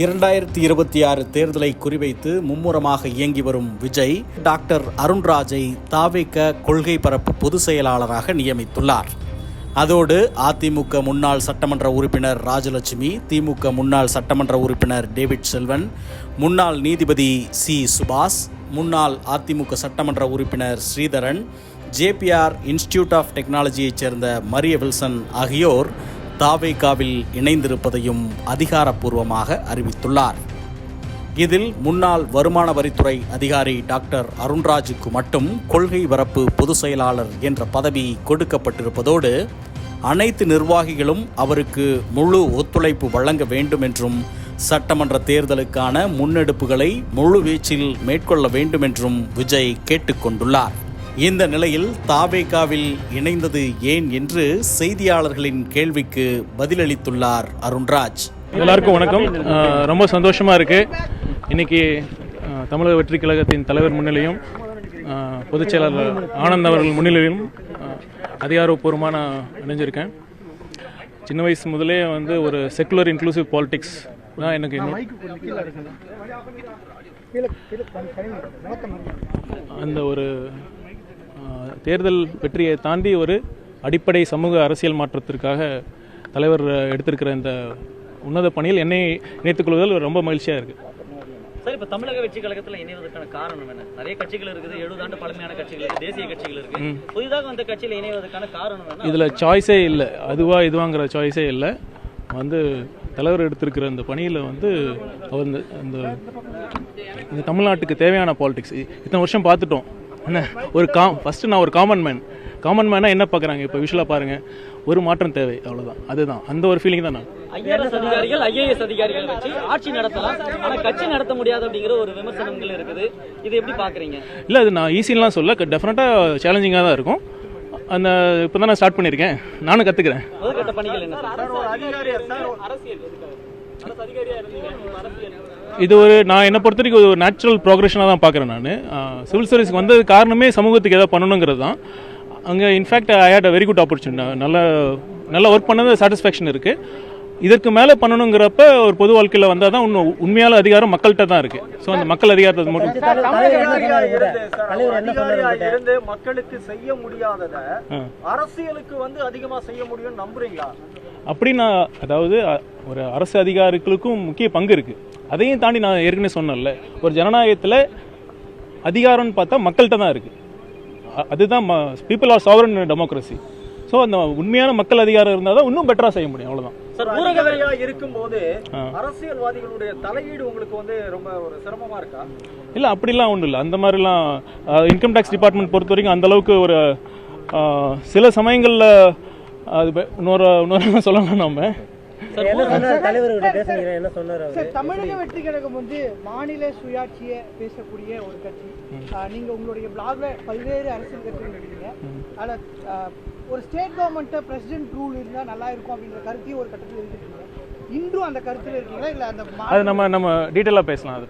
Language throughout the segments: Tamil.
இரண்டாயிரத்தி இருபத்தி ஆறு தேர்தலை குறிவைத்து மும்முரமாக இயங்கி வரும் விஜய் டாக்டர் அருண்ராஜை தாவேக்க கொள்கை பரப்பு பொதுச் செயலாளராக நியமித்துள்ளார். அதோடு அதிமுக முன்னாள் சட்டமன்ற உறுப்பினர் ராஜலட்சுமி திமுக முன்னாள் சட்டமன்ற உறுப்பினர் டேவிட் செல்வன் முன்னாள் நீதிபதி சி சுபாஷ் முன்னாள் அதிமுக சட்டமன்ற உறுப்பினர் ஸ்ரீதரன் ஜேபிஆர் இன்ஸ்டிடியூட் ஆஃப் டெக்னாலஜியைச் சேர்ந்த மரிய வில்சன் ஆகியோர் தாவேகாவில் இணைந்திருப்பதையும் அதிகாரப்பூர்வமாக அறிவித்துள்ளார். இதில் முன்னாள் வருமான வரித்துறை அதிகாரி டாக்டர் அருண்ராஜுக்கு மட்டும் கொள்கை வரப்பு பொதுச் செயலாளர் என்ற பதவி கொடுக்கப்பட்டிருப்பதோடு அனைத்து நிர்வாகிகளும் அவருக்கு முழு ஒத்துழைப்பு வழங்க வேண்டும் என்றும் சட்டமன்ற தேர்தலுக்கான முன்னெடுப்புகளை முழுவீச்சில் மேற்கொள்ள வேண்டும் என்றும் விஜய் கேட்டுக்கொண்டுள்ளார். இந்த நிலையில் தாவேகாவில் இணைந்தது ஏன் என்று செய்தியாளர்களின் கேள்விக்கு பதிலளித்துள்ளார் அருண்ராஜ். எல்லாருக்கும் வணக்கம். ரொம்ப சந்தோஷமாக இருக்குது இன்னைக்கு தமிழக வெற்றி கழகத்தின் தலைவர் முன்னிலையும் பொதுச்செயலாளர் பொதுச் செயலாளர் ஆனந்த் அவர்கள் முன்னிலையிலும் அதிகாரப்பூர்வமாக நான் இணைஞ்சிருக்கேன். சின்ன வயசு முதலே வந்து ஒரு செக்குலர் இன்க்ளூசிவ் பாலிடிக்ஸ் தான் எனக்கு இன்னும். அந்த ஒரு தேர்தல் வெற்றியை தாண்டி ஒரு அடிப்படை சமூக அரசியல் மாற்றத்திற்காக தலைவர் எடுத்திருக்கிற இந்த உன்னத பணியில் என்னை இணைத்துக் கொள்வதில் ரொம்ப மகிழ்ச்சியாக இருக்குது சார் இப்ப தமிழக வெற்றி கழகத்துல இணைவதற்கான காரணம் என்ன? நிறைய கட்சிகள் இருக்குது எழுபது ஆண்டு பழமையான கட்சிகள் இருக்கு தேசிய கட்சிகள் இருக்கு. புதிதாக வந்த கட்சியில இணைவதற்கான காரணம் என்ன? இதில் சாய்ஸே இல்லை. அதுவா இதுவாங்கிற சாய்ஸே இல்லை. வந்து தலைவர் எடுத்திருக்கிற இந்த பணியில் வந்து அவர் இந்த இந்த இந்த தமிழ்நாட்டுக்கு தேவையான பாலிடிக்ஸ் இத்தனை வருஷம் பார்த்துட்டோம். என்ன? ஒரு கா ஃபஸ்ட்டு நான் ஒரு காமன் மேன் காமன் மேனாக என்ன பார்க்குறாங்க இப்போ விஷுவலாக பாருங்கள் ஒரு மாற்றம் தேவை அவ்வளோதான் அதுதான். அந்த ஒரு ஃபீலிங் தான் நான். ஐஆர்எஸ் அதிகாரிகள் ஐஏஎஸ் அதிகாரிகள் வச்சு ஆட்சி நடத்தலாம். ஆனா கட்சி நடத்த முடியாது அப்படிங்கிற ஒரு விமர்சனங்கள் இருக்குது. இதை எப்படி பாக்குறீங்க? இல்லை அது நான் ஈஸிலாம் சொல்ல டெஃபினட்டாக சேலஞ்சிங்காக தான் இருக்கும். அந்த இப்போ தான் நான் ஸ்டார்ட் பண்ணியிருக்கேன். நானும் கற்றுக்கிறேன் முதற்கட்ட பணிகள் என்ன? இது ஒரு நான் என்னை பொறுத்த வரைக்கும் ஒரு நேச்சுரல் ப்ரோக்ரஷனாக தான் பார்க்குறேன் நான். சிவில் சர்வீஸ்க்கு வந்தது காரணமே சமூகத்துக்கு ஏதாவது பண்ணணுங்கிறது தான். அங்கே in fact I hate a very good opportunity நல்ல நல்லா ஒர்க் பண்ணது சாட்டிஸ்ஃபேக்ஷன் இருக்குது இதற்கு மேலே பண்ணணுங்கிறப்ப ஒரு பொது வாழ்க்கையில் வந்தால் தான் இன்னும் உண்மையான அதிகாரம் மக்கள்கிட்ட தான் இருக்குது ஸோ அந்த மக்கள் அதிகாரத்தை மட்டும் மக்களுக்கு செய்ய முடியாதத. அரசியலுக்கு வந்து அதிகமா செய்ய முடியும்னு நம்புறீங்களா? அப்படி நான் அதாவது ஒரு அரசு அதிகாரிகளுக்கும் முக்கிய பங்கு இருக்குது அதையும் தாண்டி நான் ஏற்கனவே சொன்னேன்ல ஒரு ஜனநாயகத்தில் அதிகாரம்னு பார்த்தா மக்கள்கிட்ட தான் இருக்குது அதுதான் people are sovereign democracy so அந்த உண்மையான மக்கள் அதிகாரம் இருந்தால் தான் இன்னும் பெட்டராக செய்ய முடியும் அவ்வளோதான் சார் ஒரு ஊரக அதிகாரியா இருக்கும்போது. அரசியல்வாதிகளுடைய தலையீடு உங்களுக்கு வந்து ரொம்ப ஒரு சிரமமா இருக்கா? இல்லை அப்படிலாம் ஒன்றும் இல்லை. அந்த மாதிரிலாம் இன்கம் டேக்ஸ் டிபார்ட்மெண்ட் பொறுத்த வரைக்கும் அந்த அளவுக்கு ஒரு சில சமயங்களில் அது இன்னொரு இன்னொரு சொல்லலாம் நம்ம. சார் தமிழக வெற்றி கழகம் வந்து மாநில சுயாட்சியை பேசக்கூடிய ஒரு கட்சி. நீங்க உங்களுடைய பிளாக்ல பல்வேறு அரசியல் கட்சிகள் இருக்கீங்க. ஆஹ், ஒரு ஸ்டேட் கவர்மெண்ட்டை பிரசிடென்ட் ரூல் இருந்தா நல்லா இருக்கும் அப்படின்ற கருத்தையும் ஒரு கட்டத்தில் இருந்துருக்கீங்க இன்றும் அந்த கருத்துல இருக்கீங்களா? இல்ல அந்த அது நம்ம நம்ம டீட்டெயிலாக பேசலாம் அதை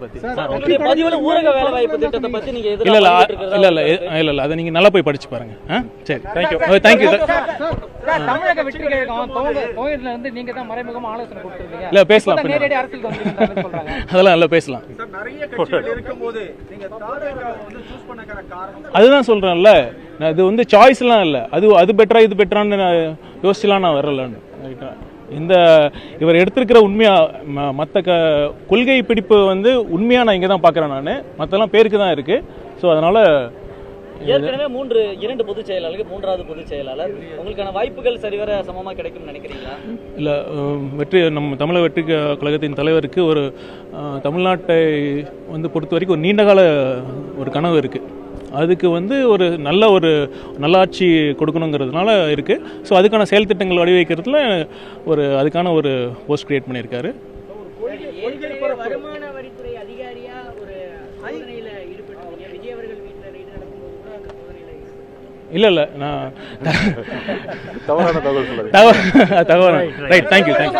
உங்களுடைய பதிவுல ஊரக வேலை வாய்ப்பு திட்டத்தை பத்தி நீங்க இல்ல இல்ல இல்ல இல்ல இல்ல இல்ல அதை நீங்க நல்லா போய் படிச்சு பாருங்க. ஆ? சரி தேங்க்யூ தேங்க்யூ தமிழக வெற்றி கழகம் கோயில்ல இருந்து நீங்க தான் மறைமுகமா ஆலோசனை கொடுத்துருக்கீங்க. இல்ல பேசலாம். நேரடி அரசியல் வந்து சொல்றாங்க. அதெல்லாம் நல்லா பேசலாம். சார் நிறைய கட்சிகள் இருக்கும்போது நீங்க வந்து சூஸ் பண்ணக்கிற காரணம் அதுதான் சொல்றேன்ல. நான் இது வந்து சாய்ஸ்லாம் இல்லை. அது அது பெட்டரா இது பெட்டரான்னு நான் யோசிச்சுலாம் நான் வரலன்னு. ரைட்டா இந்த இவர் எடுத்திருக்கிற உண்மையா ம- மத்த க கொள்கை பிடிப்பு வந்து உண்மையா நான் இங்கே தான் பார்க்குறேன் நான். மற்றெல்லாம் பேருக்கு தான் இருக்கு. ஸோ அதனால ஏற்கனவே மூன்று இரண்டு பொதுச் செயலாளர்கள் மூன்றாவது பொதுச் செயலாளர். உங்களுக்கான வாய்ப்புகள் சரிவர சமமா கிடைக்கும்னு நினைக்கிறீங்களா? இல்லை வெற்றி நம்ம தமிழக வெற்றி கழகத்தின் தலைவருக்கு ஒரு தமிழ்நாட்டை வந்து பொறுத்த வரைக்கும் ஒரு நீண்டகால ஒரு கனவு இருக்குது அதுக்கு வந்து ஒரு நல்ல ஒரு நல்லாட்சி கொடுக்கணுங்கிறதுனால இருக்குது ஸோ அதுக்கான செயல் திட்டங்கள் வடிவமைக்கிறதுல ஒரு அதுக்கான ஒரு போஸ்ட் கிரியேட் பண்ணியிருக்காரு. வருமான வரித்துறை அதிகாரியா ஒரு சோதனையில ஈடுபட்டீங்க விஜய் அவர்கள் வீட்டில் ரைடு நடக்கும்போது கூட அந்த சோதனையில இல்லை இல்லை நான் தவறான தகவல் தகவல் ரைட் தேங்க்யூ தேங்க்யூ